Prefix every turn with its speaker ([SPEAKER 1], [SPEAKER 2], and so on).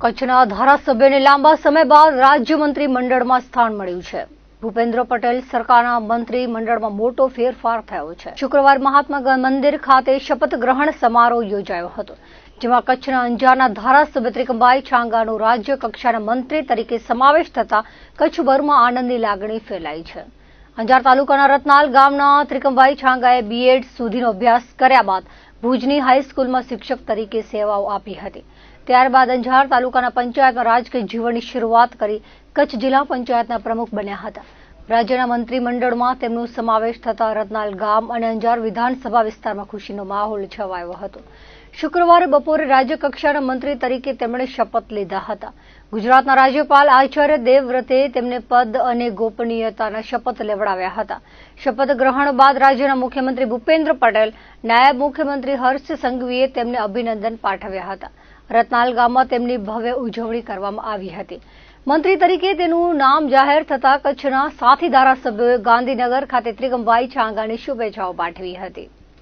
[SPEAKER 1] કચ્છના ધારાસભ્યને લાંબા સમય બાદ રાજ્યમંત્રી મંડળમાં સ્થાન મળ્યું છે. ભૂપેન્દ્ર પટેલ સરકારના મંત્રી મંડળમાં મોટો ફેરફાર થયો છે. શુક્રવાર મહાત્મા મંદિર ખાતે શપથ ગ્રહણ સમારોહ યોજાયો હતો, જેમાં કચ્છના અંજારના ધારાસભ્ય ત્રિકમભાઈ છાંગાનો રાજ્ય કક્ષાના મંત્રી તરીકે સમાવેશ થતા કચ્છભરમાં આનંદની લાગણી ફેલાઈ છે. અંજાર તાલુકાના રત્નાલ ગામના ત્રિકમભાઈ છાંગાએ બીએડ સુધીનો અભ્યાસ કર્યા બાદ ભુજની હાઈસ્કૂલમાં શિક્ષક તરીકે સેવાઓ આપી હતી. ત્યારબાદ અંજાર તાલુકાના પંચાયતમાં રાજકીય જીવનની શરૂઆત કરી કચ્છ જિલ્લા પંચાયતના પ્રમુખ બન્યા હતા. રાજ્યના મંત્રીમંડળમાં તેમનો સમાવેશ થતા રતનાલ ગામ અને અંજાર વિધાનસભા વિસ્તારમાં ખુશીનો માહોલ છવાયો હતો. શુક્રવારે બપોરે રાજ્ય કક્ષાના મંત્રી તરીકે તેમણે શપથ લીધા હતા. ગુજરાતના રાજ્યપાલ આચાર્ય દેવવ્રતે તેમને પદ અને ગોપનીયતાના શપથ લેવડાવ્યા હતા. શપથ ગ્રહણ બાદ રાજ્યના મુખ્યમંત્રી ભૂપેન્દ્ર પટેલ, નાયબ મુખ્યમંત્રી હર્ષ સંઘવીએ તેમને અભિનંદન પાઠવ્યા હતા. રતનાલ ગામમાં તેમની ભવ્ય ઉજવણી કરવામાં આવી હતી. મંત્રી તરીકે તેનું નામ જાહેર થતાં કચ્છના સાથી ધારાસભ્યોએ ગાંધીનગર ખાતે ત્રિગમભાઈ છાંગાની શુભેચ્છાઓ પાઠવી હતી.